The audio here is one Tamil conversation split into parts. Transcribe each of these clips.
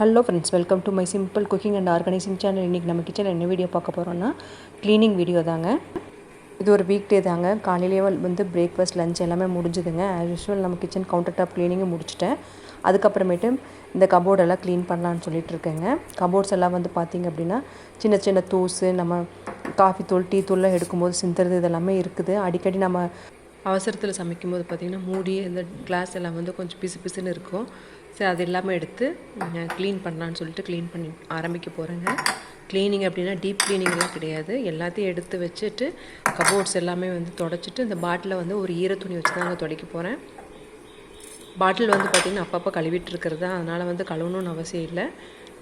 Hello friends welcome to my simple cooking and organising channel இன்றைக்கி நம்ம கிச்சனில் என்ன வீடியோ பார்க்க போகிறோன்னா க்ளீனிங் வீடியோ தாங்க. இது ஒரு வீக் டே தாங்க. காலையிலேயே வந்து பிரேக்ஃபாஸ்ட் லஞ்ச் எல்லாமே முடிஞ்சுதுங்க. ஆஸ் யூஷுவல் நம்ம கிச்சன் கவுண்டர் டாப் க்ளீனிங்கும் முடிச்சிட்டேன். அதுக்கப்புறமேட்டு இந்த கபோர்டெல்லாம் க்ளீன் பண்ணலான்னு சொல்லிட்டு இருக்கேங்க. கபோர்ட்ஸ் எல்லாம் வந்து பார்த்திங்க அப்படின்னா சின்ன சின்ன தூசு நம்ம காஃபி தூள் டீ தூள்லாம் எடுக்கும்போது சிந்துறது இதெல்லாமே இருக்குது. அடிக்கடி நம்ம அவசரத்தில் சமைக்கும்போது பார்த்திங்கன்னா மூடி இந்த கிளாஸ் எல்லாம் வந்து கொஞ்சம் பிசு பிசுன்னு இருக்கும். சரி அது எல்லாமே எடுத்து க்ளீன் பண்ணலான்னு சொல்லிட்டு க்ளீன் பண்ணி ஆரம்பிக்க போகிறேங்க க்ளீனிங் அப்படின்னா டீப் க்ளீனிங்லாம் கிடையாது. எல்லாத்தையும் எடுத்து வச்சுட்டு கபோர்ட்ஸ் எல்லாமே வந்து தொடச்சிட்டு இந்த பாட்டிலில் வந்து ஒரு ஈர துணி வச்சு தாங்க துடைக்க போகிறேன் பாட்டில் வந்து பார்த்திங்கன்னா அப்பப்போ கழுவிட்டு இருக்கிறது அதனால் வந்து கழுவணும்னு அவசியம் இல்லை.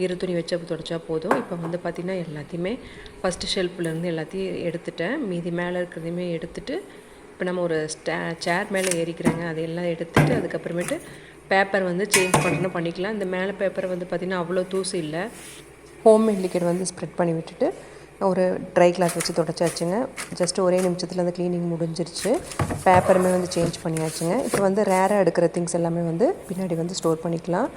ஈர துணி வச்சு தொடச்சா போதும். இப்போ வந்து பார்த்திங்கன்னா எல்லாத்தையுமே ஃபஸ்ட்டு ஷெல்ஃப்லேருந்து எல்லாத்தையும் எடுத்துட்டேன். மீதி மேலே இருக்கிறதையுமே எடுத்துட்டு இப்போ நம்ம ஒரு ஸ்டே சேர் மேலே ஏறிக்கிறேங்க. அதையெல்லாம் எடுத்துட்டு அதுக்கப்புறமேட்டு பேப்பர் வந்து சேஞ்ச் பண்ணணும் பண்ணிக்கலாம். இந்த மேலே பேப்பர் வந்து பார்த்திங்கன்னா அவ்வளோ தூசு இல்லை. ஹோம்மேட் லிக்விட் வந்து ஸ்ப்ரெட் பண்ணி விட்டுட்டு ஒரு ட்ரை கிளாத் வச்சு தொடச்சாச்சுங்க. ஜஸ்ட் ஒரே நிமிஷத்தில் அந்த க்ளீனிங் முடிஞ்சிருச்சு. பேப்பருமே வந்து சேஞ்ச் பண்ணியாச்சுங்க. இப்போ வந்து ரேராக எடுக்கிற திங்ஸ் எல்லாமே வந்து பின்னாடி வந்து ஸ்டோர் பண்ணிக்கலாம்.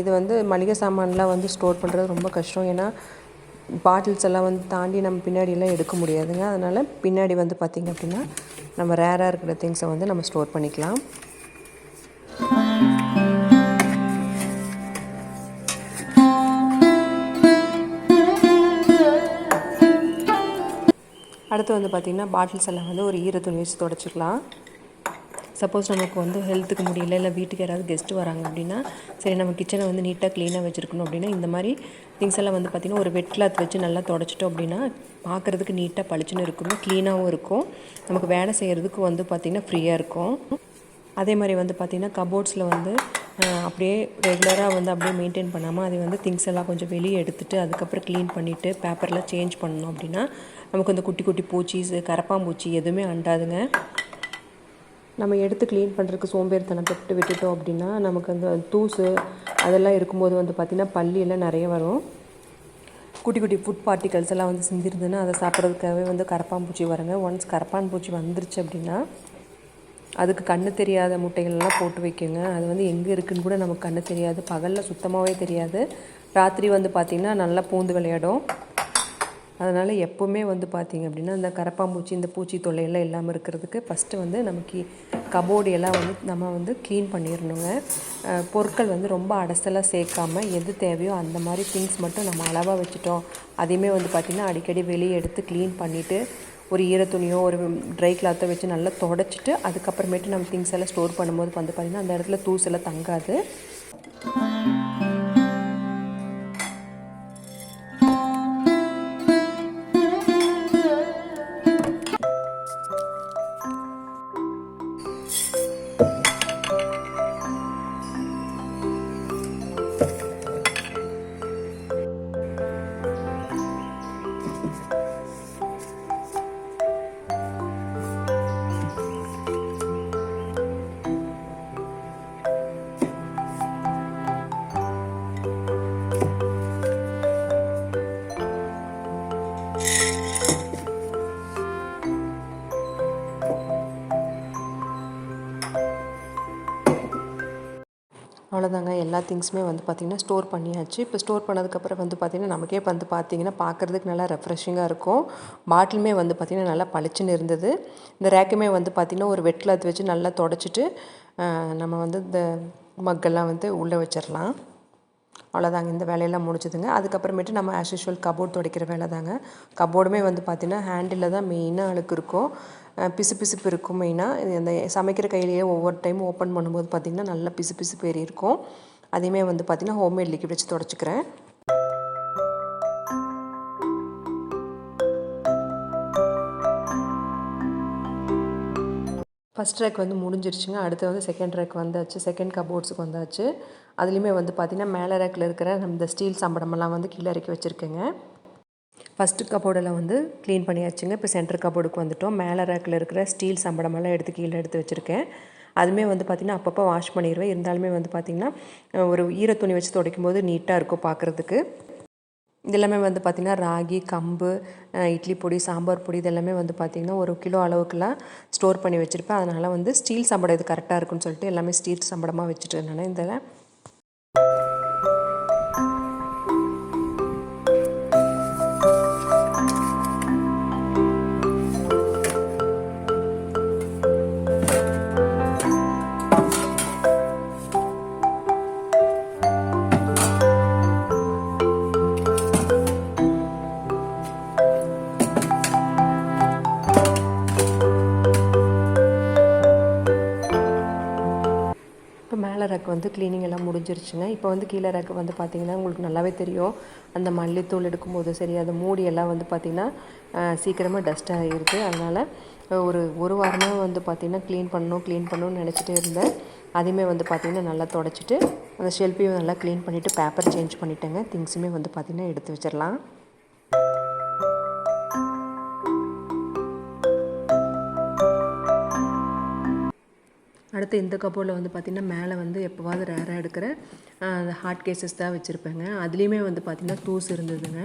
இது வந்து மளிகை சாமான்லாம் வந்து ஸ்டோர் பண்ணுறது ரொம்ப கஷ்டம். ஏன்னா பாட்டில்ஸ் எல்லாம் வந்து தாண்டி நம்ம பின்னாடியெல்லாம் எடுக்க முடியாதுங்க. அதனால் பின்னாடி வந்து பார்த்திங்க அப்படின்னா நம்ம ரேராக இருக்கிற திங்ஸை வந்து நம்ம ஸ்டோர் பண்ணிக்கலாம். அடுத்து வந்து பார்த்திங்கன்னா பாட்டில்ஸ் எல்லாம் வந்து ஒரு ஈர துணி வச்சு தொடச்சிக்கலாம். சப்போஸ் நமக்கு வந்து ஹெல்த்துக்கு முடியல இல்லை வீட்டுக்கு யாராவது கெஸ்ட்டு வராங்க அப்படின்னா சரி நம்ம கிச்சனை வந்து நீட்டாக க்ளீனாக வச்சுருக்கணும் அப்படின்னா இந்த மாதிரி திங்ஸ் எல்லாம் வந்து பார்த்திங்கன்னா ஒரு வெட் கிளாத் வச்சு நல்லா தொடச்சிட்டோம் அப்படின்னா பார்க்குறதுக்கு நீட்டாக பளிச்சுன்னு இருக்கும் க்ளீனாகவும் இருக்கும். நமக்கு வேலை செய்கிறதுக்கு வந்து பார்த்திங்கன்னா ஃப்ரீயாக இருக்கும். அதே மாதிரி வந்து பார்த்திங்கன்னா கபோர்ட்ஸில் வந்து அப்படியே ரெகுலராக வந்து அப்படியே மெயின்டைன் பண்ணாமல் அதை வந்து திங்ஸ் எல்லாம் கொஞ்சம் வெளியே எடுத்துகிட்டு அதுக்கப்புறம் க்ளீன் பண்ணிவிட்டு பேப்பரில் சேஞ்ச் பண்ணணும் அப்படின்னா நமக்கு அந்த குட்டி குட்டி பூச்சிஸ் கரப்பாம்பூச்சி எதுவுமே அண்டாதுங்க. நம்ம எடுத்து க்ளீன் பண்ணுறதுக்கு சோம்பேறித்தனம் பட்டு விட்டுட்டோம் அப்படின்னா நமக்கு அந்த தூசு அதெல்லாம் இருக்கும்போது வந்து பார்த்திங்கன்னா பள்ளியெல்லாம் நிறைய வரும். குட்டி குட்டி ஃபுட் பார்ட்டிகல்ஸ் எல்லாம் வந்து சிந்திருதுன்னா அதை சாப்பிட்றதுக்காகவே வந்து கரப்பான்பூச்சி வருங்க. ஒன்ஸ் கரப்பான்பூச்சி வந்துருச்சு அப்படின்னா அதுக்கு கண்ணு தெரியாத முட்டைகள்லாம் போட்டு வைக்குங்க. அது வந்து எங்கே இருக்குதுன்னு கூட நமக்கு கண்ணு தெரியாது. பகலில் சுத்தமாகவே தெரியாது. ராத்திரி வந்து பார்த்திங்கன்னா நல்லா பூந்து விளையாடும். அதனால் எப்போவுமே வந்து பார்த்திங்க அப்படின்னா இந்த கரப்பாம்பூச்சி இந்த பூச்சி தொல்லையெல்லாம் இல்லாமல் இருக்கிறதுக்கு ஃபஸ்ட்டு வந்து நமக்கு கபோர்டு எல்லாம் வந்து நம்ம வந்து க்ளீன் பண்ணிடணுங்க பொருட்கள் வந்து ரொம்ப அடசலாக சேர்க்காம எது தேவையோ அந்த மாதிரி திங்ஸ் மட்டும் நம்ம அளவாக வச்சுட்டோம். அதையுமே வந்து பார்த்திங்கன்னா அடிக்கடி வெளியே எடுத்து க்ளீன் பண்ணிவிட்டு ஒரு ஈர துணியோ ஒரு ட்ரை கிளாத்தோ வச்சு நல்லா தொடச்சிட்டு அதுக்கப்புறமேட்டு நம்ம திங்ஸ் எல்லாம் ஸ்டோர் பண்ணும்போது வந்து பார்த்திங்கன்னா அந்த இடத்துல தூசெல்லாம் தங்காது. அவ்வளோதாங்க எல்லா திங்ஸுமே வந்து பார்த்திங்கன்னா ஸ்டோர் பண்ணியாச்சு. இப்போ ஸ்டோர் பண்ணதுக்கப்புறம் வந்து பார்த்திங்கன்னா நமக்கே வந்து பார்த்திங்கன்னா பார்க்குறதுக்கு நல்லா ரெஃப்ரெஷிங்காக இருக்கும். பாட்டிலுமே வந்து பார்த்திங்கன்னா நல்லா பளிச்சுன்னு இருந்தது. இந்த ரேக்குமே வந்து பார்த்திங்கன்னா ஒரு வெட் கிளாத் வச்சு நல்லா தொடச்சிட்டு நம்ம வந்து இந்த மக்கெல்லாம் வந்து உள்ளே வச்சிடலாம் அவ்வளோதாங்க இந்த வேலையெல்லாம் முடிச்சதுங்க அதுக்கப்புறமேட்டு நம்ம ஆஸ் யூஷுவல் கபோர்ட் துடைக்கிற வேலை தாங்க கபோர்டுமே வந்து பார்த்திங்கன்னா ஹேண்டில் தான் மெயினாக அழுக்கு இருக்கும். பிசுபிசுப்பு இருக்கும் மெயினாக அந்த சமைக்கிற கையிலேயே ஒவ்வொரு டைம் ஓப்பன் பண்ணும்போது பார்த்திங்கன்னா நல்லா பிசு பிசுப்பு ஏறி இருக்கும். அதையுமே வந்து பார்த்திங்கன்னா ஹோம்மேட் லிக்விட் வச்சு தொடச்சிக்கிறேன். ஃபஸ்ட் ரேக் வந்து முடிஞ்சிருச்சுங்க. அடுத்து வந்து செகண்ட் ரேக் வந்தாச்சு. செகண்ட் கபோர்ட்ஸுக்கு வந்தாச்சு. அதுலேயுமே வந்து பார்த்திங்கன்னா மேலே ரேக்கில் இருக்கிற நம்ம இந்த ஸ்டீல் சம்படமெல்லாம் வந்து கீழே இறக்கி வச்சுருக்கேங்க. ஃபஸ்ட்டு கபோர்டெல்லாம் வந்து க்ளீன் பண்ணியாச்சுங்க. இப்போ சென்டர் கபோர்டுக்கு வந்துட்டோம். மேலே ரேக்கில் இருக்கிற ஸ்டீல் சம்படமெல்லாம் எடுத்து கீழே எடுத்து வச்சுருக்கேன். அதுவுமே வந்து பார்த்திங்கன்னா அப்பப்போ வாஷ் பண்ணிடுவேன் இருந்தாலுமே வந்து பார்த்திங்கன்னா ஒரு ஈர துணி வச்சு துடைக்கும் போது நீட்டாக இருக்கும் பார்க்குறதுக்கு இதெல்லாமே வந்து பார்த்திங்கன்னா ராகி கம்பு இட்லி பொடி சாம்பார் பொடி இதெல்லாமே வந்து பார்த்திங்கன்னா ஒரு கிலோ அளவுக்குலாம் ஸ்டோர் பண்ணி வச்சுருப்பேன். அதனால் வந்து ஸ்டீல் சம்படம் இது கரெக்டாக இருக்குன்னு சொல்லிட்டு எல்லாமே ஸ்டீல் சம்படமாக வச்சுட்டு இருந்தேன். இதெல்லாம் வந்து க்ளீனிங் எல்லாம் முடிஞ்சிருச்சுங்க. இப்போ வந்து கீழே ரேக்கு வந்து பார்த்திங்கன்னா உங்களுக்கு நல்லாவே தெரியும். அந்த மல்லித்தூள் எடுக்கும்போது சரி அந்த மூடி எல்லாம் வந்து பார்த்திங்கன்னா சீக்கிரமாக டஸ்ட் ஆகிருக்கு அதனால் ஒரு ஒரு வாரமாக வந்து பார்த்திங்கன்னா க்ளீன் பண்ணணும் க்ளீன் பண்ணணும்னு நினச்சிட்டே இருந்தேன். அதையுமே வந்து பார்த்திங்கன்னா நல்லா தொடச்சிட்டு அந்த ஷெல்ஃபையும் நல்லா க்ளீன் பண்ணிவிட்டு பேப்பர் சேஞ்ச் பண்ணிட்டேங்க. திங்ஸுமே வந்து பார்த்திங்கன்னா எடுத்து வச்சிடலாம். அடுத்து இந்த கபோர்டில் வந்து பார்த்திங்கன்னா மேலே வந்து எப்போவாவது ரேராக எடுக்கிற அந்த ஹார்ட் கேசஸ் தான் வச்சுருப்பேங்க. அதுலேயுமே வந்து பார்த்திங்கன்னா தூசு இருந்ததுங்க.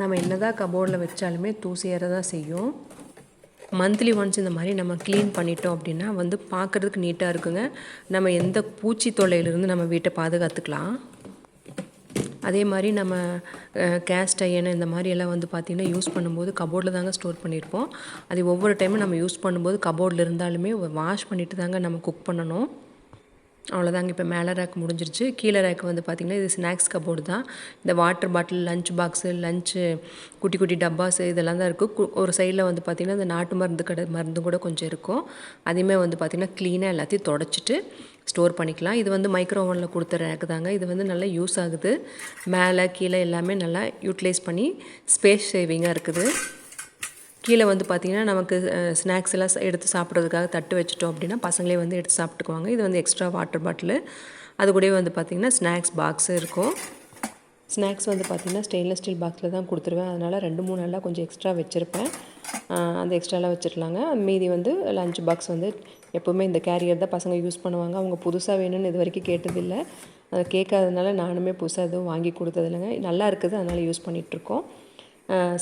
நம்ம என்ன தான் கபோர்டில் வச்சாலுமே தூசு ஏற தான் செய்யும். மந்த்லி ஒன்ஸ் இந்த மாதிரி நம்ம க்ளீன் பண்ணிட்டோம் அப்படின்னா வந்து பார்க்குறதுக்கு நீட்டாக இருக்குங்க. நம்ம எந்த பூச்சி தொல்லையிலிருந்து நம்ம வீட்டை பாதுகாத்துக்கலாம். அதே மாதிரி நம்ம கேஸ்ட் அயன் இந்த மாதிரி எல்லாம் வந்து பார்த்திங்கன்னா யூஸ் பண்ணும்போது கபோர்டில் தாங்க ஸ்டோர் பண்ணியிருப்போம் அது ஒவ்வொரு டைமும் நம்ம யூஸ் பண்ணும்போது கபோர்டில் இருந்தாலுமே வாஷ் பண்ணிட்டு தாங்க நம்ம குக் பண்ணணும். அவ்வளோதாங்க இப்போ மேலே ரேக் முடிஞ்சிருச்சு. கீழே ரேக் வந்து பார்த்திங்கன்னா இது ஸ்நாக்ஸ் கபோர்டு தான். இந்த water bottle lunch box lunch குட்டி குட்டி டப்பாஸு இதெல்லாம் தான் இருக்கும். ஒரு சைடில் வந்து பார்த்திங்கன்னா இந்த நாட்டு மருந்து கடை மருந்து கூட கொஞ்சம் இருக்கும். அதையுமே வந்து பார்த்திங்கன்னா க்ளீனாக எல்லாத்தையும் தொடச்சிட்டு ஸ்டோர் பண்ணிக்கலாம். இது வந்து மைக்ரோ ஓவனில் கொடுத்த ரேக்கு தாங்க. இது வந்து நல்லா யூஸ் ஆகுது. மேலே கீழே எல்லாமே நல்லா யூட்டிலைஸ் பண்ணி ஸ்பேஸ் சேவிங்காக இருக்குது. கீழே வந்து பார்த்திங்கன்னா நமக்கு ஸ்நாக்ஸ் எல்லாம் எடுத்து சாப்பிட்றதுக்காக தட்டு வச்சுட்டோம் அப்படின்னா பசங்களே வந்து எடுத்து சாப்பிட்டுக்குவாங்க. இது வந்து எக்ஸ்ட்ரா வாட்டர் பாட்டிலு அது கூடவே வந்து பார்த்திங்கன்னா ஸ்நாக்ஸ் பாக்ஸு இருக்கும். ஸ்நாக்ஸ் வந்து பார்த்திங்கன்னா ஸ்டெயின்லெஸ் ஸ்டீல் பாக்ஸில் தான் கொடுத்துருவேன். அதனால் ரெண்டு மூணு நாளாக கொஞ்சம் எக்ஸ்ட்ரா வச்சுருப்பேன். அந்த எக்ஸ்ட்ராலாம் வச்சுருலாங்க மீதி வந்து லஞ்ச் பாக்ஸ் வந்து எப்போவுமே இந்த கேரியர் தான் பசங்க யூஸ் பண்ணுவாங்க. அவங்க புதுசாக வேணும்னு இது வரைக்கும் கேட்டதில்லை. அதை கேட்காததுனால நானுமே புதுசாக எதுவும் வாங்கி கொடுத்ததில்லைங்க. நல்லா இருக்குது. அதனால் யூஸ் பண்ணிகிட்ருக்கோம்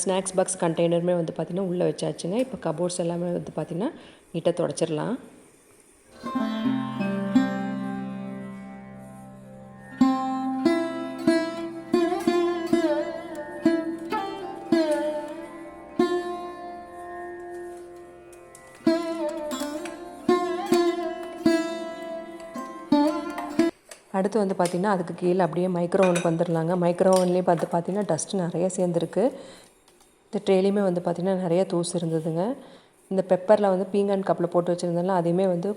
ஸ்நாக்ஸ் பாக்ஸ் கண்டெய்னருமே வந்து பார்த்திங்கன்னா உள்ளே வச்சாச்சுங்க. இப்போ கபோர்ட்ஸ் எல்லாமே வந்து பார்த்திங்கன்னா நீட்டாக தொடச்சிடலாம் அடுத்து வந்து பார்த்திங்கன்னா அதுக்கு கீழே அப்படியே மைக்ரோ ஓவனுக்கு வந்துடலாங்க மைக்ரோ ஓவன்லேயே பார்த்து பார்த்திங்கன்னா டஸ்ட் நிறைய சேர்ந்துருக்கு. இந்த ட்ரேலையுமே வந்து பார்த்திங்கன்னா நிறைய தூசு இருந்ததுங்க. இந்த பெப்பரில் வந்து பீங்கான் கப்பில் போட்டு வச்சுருந்தாலும் அதையுமே வந்து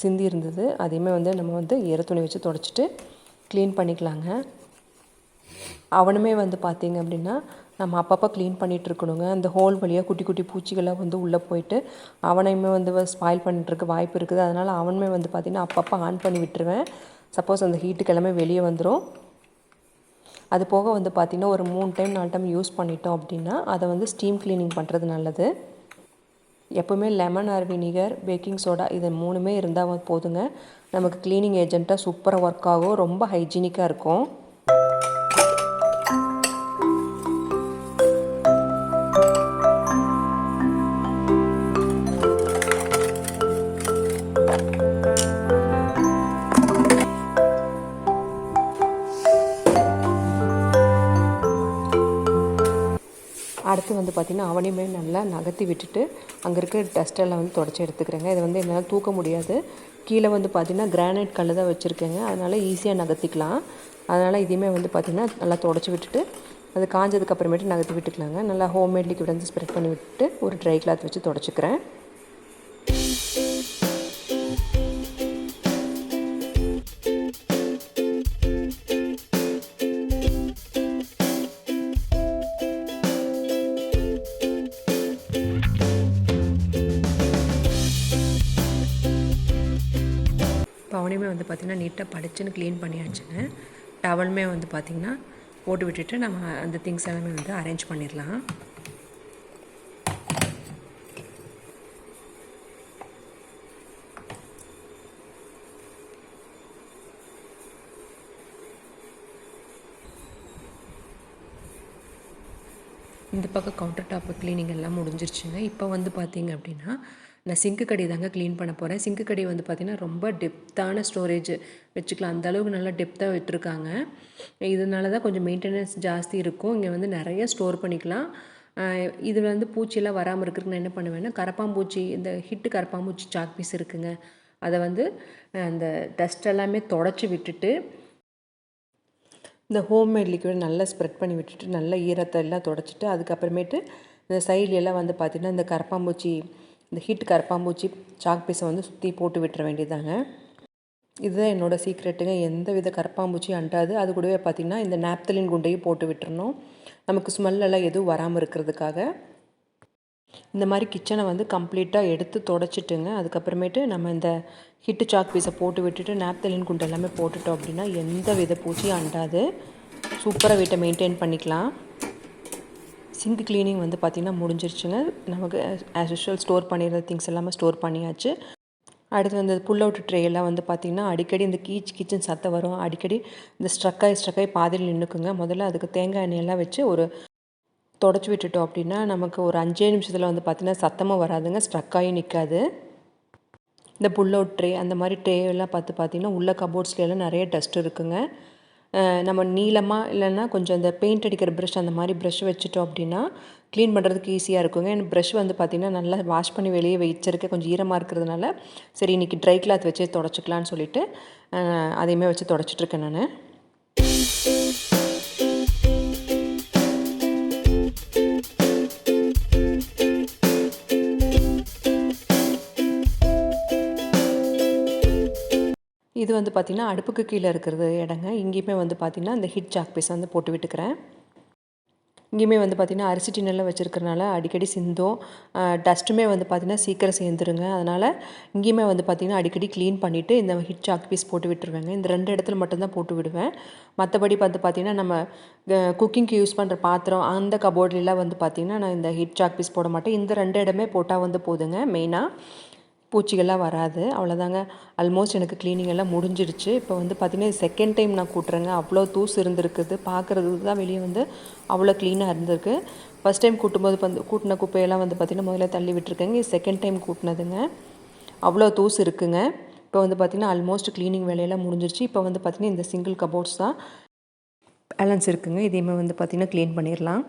சிந்தி இருந்தது. அதையுமே வந்து நம்ம வந்து ஈர துணி வச்சு தொடச்சிட்டு க்ளீன் பண்ணிக்கலாங்க. அவனுமே வந்து பார்த்திங்க அப்படின்னா நம்ம அப்பப்போ க்ளீன் பண்ணிகிட்டு இருக்கணுங்க. அந்த ஹோல் வழியாக குட்டி குட்டி பூச்சிகளாக வந்து உள்ளே போயிட்டு அவனையுமே வந்து ஸ்பாயில் பண்ணிட்டுருக்க வாய்ப்பு இருக்குது. அதனால் அவனுமே வந்து பார்த்திங்கன்னா அப்பப்போ ஆன் பண்ணி விட்டுருவேன். சப்போஸ் அந்த ஹீட்டுக்கு எல்லாமே வெளியே வந்துடும் அது போக வந்து பார்த்திங்கன்னா ஒரு மூணு டைம் நாலு டைம் யூஸ் பண்ணிட்டோம் அப்படின்னா அதை வந்து ஸ்டீம் க்ளீனிங் பண்ணுறது நல்லது. எப்போவுமே lemon or vinegar baking soda இது மூணுமே இருந்தால் போதுங்க. நமக்கு க்ளீனிங் ஏஜெண்ட்டாக சூப்பராக ஒர்க் ஆகும். ரொம்ப ஹைஜீனிக்காக இருக்கும். அடுத்து வந்து பார்த்திங்கன்னா அவனையுமே நல்லா நகர்த்தி விட்டுட்டு அங்கே இருக்க டஸ்ட்டெல்லாம் வந்து தொடச்சி எடுத்துக்கிறேங்க. இதை வந்து என்னால் தூக்க முடியாது. கீழே வந்து பார்த்திங்கன்னா கிரானைட் கல் தான் வச்சுருக்கேங்க. அதனால் ஈஸியாக நகர்த்திக்கலாம். அதனால் இதையுமே வந்து பார்த்திங்கன்னா நல்லா தொடச்சி விட்டுட்டு அது காஞ்சதுக்கு அப்புறமேட்டு நகர்த்தி விட்டுக்கலாங்க. நல்லா ஹோம்மேட் லிக்விட் வந்து ஸ்ப்ரெட் பண்ணி விட்டுட்டு ஒரு ட்ரை கிளாத் வச்சு தொடச்சிக்கிறேன். எல்லாமே வந்து பார்த்திங்கன்னா நீட்டாக படிச்சுன்னு க்ளீன் பண்ணியாச்சுங்க டவலுமே வந்து பார்த்திங்கன்னா போட்டு விட்டுட்டு நம்ம அந்த திங்ஸ் எல்லாமே வந்து அரேஞ்ச் பண்ணிடலாம் இந்த பக்கம் கவுண்டர் டாப்பு க்ளீனிங் எல்லாம் முடிஞ்சிருச்சுங்க. இப்போ வந்து பார்த்திங்க அப்படின்னா நான் சிங்க்கு கடி தாங்க க்ளீன் பண்ண போகிறேன் சிங்க்கு கடி வந்து பார்த்திங்கன்னா ரொம்ப டெப்த்தான ஸ்டோரேஜ் வச்சுக்கலாம். அந்த அளவுக்கு நல்லா டெப்த்தாக விட்டுருக்காங்க. இதனால தான் கொஞ்சம் மெயின்டெனன்ஸ் ஜாஸ்தி இருக்கும். இங்கே வந்து நிறைய ஸ்டோர் பண்ணிக்கலாம். இதில் வந்து பூச்சியெல்லாம் வராமல் இருக்கிறதுக்கு நான் என்ன பண்ணுவேன்னா கரப்பாம்பூச்சி இந்த ஹிட்டு கரப்பாம்பூச்சி சாக் பீஸ் இருக்குங்க. அதை வந்து அந்த டஸ்ட் எல்லாமே தொடச்சி விட்டுட்டு இந்த ஹோம்மேட் லிக்விட் நல்லா ஸ்ப்ரெட் பண்ணி விட்டுட்டு நல்லா ஈரத்தை எல்லாம் தொடச்சிட்டு அதுக்கப்புறமேட்டு இந்த சைட்லெல்லாம் வந்து பார்த்திங்கன்னா இந்த கரப்பாம்பூச்சி இந்த ஹீட் கரப்பாம்பூச்சி சாக் பீஸை வந்து சுற்றி போட்டு விட்டுற வேண்டியதாங்க இதுதான் என்னோடய சீக்ரெட்டுங்க எந்த வித கரப்பாம்பூச்சியும் அண்டாது. அது கூடவே பார்த்திங்கன்னா இந்த நாப்தலின் குண்டையும் போட்டு விட்டுறணும். நமக்கு ஸ்மெல்லெல்லாம் எதுவும் வராமல் இருக்கிறதுக்காக. இந்த மாதிரி கிச்சனை வந்து கம்ப்ளீட்டாக எடுத்து தொடச்சிட்டுங்க. அதுக்கப்புறமேட்டு நம்ம இந்த ஹிட்டு சாக் பீஸை போட்டு விட்டுட்டு நாப்தலின் குண்டு எல்லாமே போட்டுட்டோம் அப்படின்னா எந்த வித பூச்சியும் அண்டாது. சூப்பராக வீட்டை மெயின்டைன் பண்ணிக்கலாம். சிங்க் க்ளீனிங் வந்து பார்த்திங்கன்னா முடிஞ்சிருச்சுங்க. நமக்கு ஆஸ் யூஷுவல் ஸ்டோர் பண்ணிடுற திங்ஸ் எல்லாமே ஸ்டோர் பண்ணியாச்சு. அடுத்து வந்து புல் அவுட் ட்ரே எல்லாம் வந்து பார்த்திங்கன்னா அடிக்கடி இந்த கீச் கிச்சன் சத்தம் வரும். அடிக்கடி இந்த ஸ்ட்ரக்காய் ஸ்ட்ரக்காய் பாதியில் நின்றுக்குங்க முதல்ல அதுக்கு தேங்காய் எண்ணெயெல்லாம் வச்சு ஒரு தொடச்சி விட்டுட்டோம் அப்படின்னா நமக்கு ஒரு அஞ்சே நிமிஷத்தில் வந்து பார்த்திங்கன்னா சத்தமாக வராதுங்க. ஸ்ட்ரக்காயும் நிற்காது இந்த புல் அவுட் ட்ரே அந்த மாதிரி ட்ரேயெல்லாம் பார்த்து பார்த்திங்கன்னா உள்ள கபோர்ட்ஸ்லாம் நிறைய டஸ்ட் இருக்குங்க. நம்ம நீளமாக இல்லைன்னா கொஞ்சம் அந்த பெயிண்ட் அடிக்கிற ப்ரஷ் அந்த மாதிரி ப்ரஷ் வச்சுட்டோம் அப்படின்னா க்ளீன் பண்ணுறதுக்கு ஈஸியாக இருக்குங்க. எனக்கு ப்ரஷ் வந்து பார்த்திங்கன்னா நல்லா வாஷ் பண்ணி வெளியே வச்சிருக்க கொஞ்சம் ஈரமாக இருக்கிறதுனால சரி இன்றைக்கி ட்ரை கிளாத் வச்சு தொடச்சிக்கலான்னு சொல்லிவிட்டு அதையுமே வச்சு தொடச்சிட்ருக்கேன் நான். இது வந்து பார்த்திங்கன்னா அடுப்புக்கு கீழே இருக்கிறது இடங்க. இங்கேயுமே வந்து பார்த்திங்கன்னா இந்த ஹிட் சாக் பீஸ் வந்து போட்டு விட்டுக்கிறேன். இங்கேயுமே வந்து பார்த்திங்கன்னா அரிசி டின்னெல்லாம் வச்சுருக்கறனால அடிக்கடி சிந்தும். டஸ்ட்டுமே வந்து பார்த்திங்கன்னா சீக்கிரம் சேர்ந்துருங்க. அதனால் இங்கேயுமே வந்து பார்த்திங்கன்னா அடிக்கடி க்ளீன் பண்ணிவிட்டு இந்த ஹிட் சாக் பீஸ் போட்டு விட்டுருவேங்க. இந்த ரெண்டு இடத்துல மட்டும்தான் போட்டு விடுவேன். மற்றபடி பார்த்து பார்த்திங்கன்னா நம்ம குக்கிங்க்கு யூஸ் பண்ணுற பாத்திரம் அந்த கபோர்ட்லாம் வந்து பார்த்திங்கன்னா நான் இந்த ஹிட் சாக் பீஸ் போட மாட்டேன். இந்த ரெண்டு இடமே போட்டால் வந்து போதுங்க மெயினாக பூச்சிகள்லாம் வராது. அவ்வளோதாங்க. ஆல்மோஸ்ட் எனக்கு க்ளீனிங் எல்லாம் முடிஞ்சிடுச்சு. இப்போ வந்து பார்த்திங்கன்னா செகண்ட் டைம் நான் கூட்டுறேங்க. அவ்வளோ தூசு இருந்திருக்குது. பார்க்குறதுக்கு தான் வெளியே வந்து அவ்வளோ க்ளீனாக இருந்திருக்கு. ஃபஸ்ட் டைம் கூட்டும்போது வந்து கூட்டின குப்பையெல்லாம் வந்து பார்த்திங்கன்னா முதல்ல தள்ளி விட்டுருக்கேங்க. Second time கூட்டினதுங்க. அவ்வளோ தூசு இருக்குங்க. இப்போ வந்து பார்த்திங்கன்னா ஆல்மோஸ்ட் க்ளீனிங் வேலையெல்லாம் முடிஞ்சிருச்சு இப்போ வந்து பார்த்திங்கன்னா இந்த சிங்கிள் கபோர்ட்ஸ் தான் பேலன்ஸ் இருக்குங்க. இதையுமே வந்து பார்த்திங்கன்னா க்ளீன் பண்ணிடலாம்.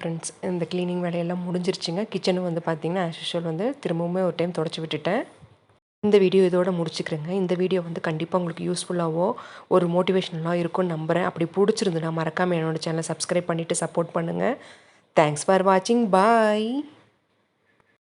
ஃப்ரெண்ட்ஸ் இந்த க்ளீனிங் வேலையெல்லாம் முடிஞ்சிருச்சுங்க. கிச்சனும் வந்து பார்த்திங்கன்னா ஆஸ் யூஷுவல் வந்து திரும்பவுமே ஒரு டைம் தொடச்சி விட்டுட்டேன். இந்த வீடியோ இதோட முடிச்சுக்கிறேங்க. இந்த வீடியோ வந்து கண்டிப்பாக உங்களுக்கு யூஸ்ஃபுல்லாகவோ ஒரு மோட்டிவேஷனலாக இருக்கும்னு நம்புகிறேன் அப்படி பிடிச்சிருந்துன்னா மறக்காமல் என்னோடய சேனலை சப்ஸ்கிரைப் பண்ணிவிட்டு சப்போர்ட் பண்ணுங்கள் தேங்க்ஸ் ஃபார் வாட்சிங் பாய்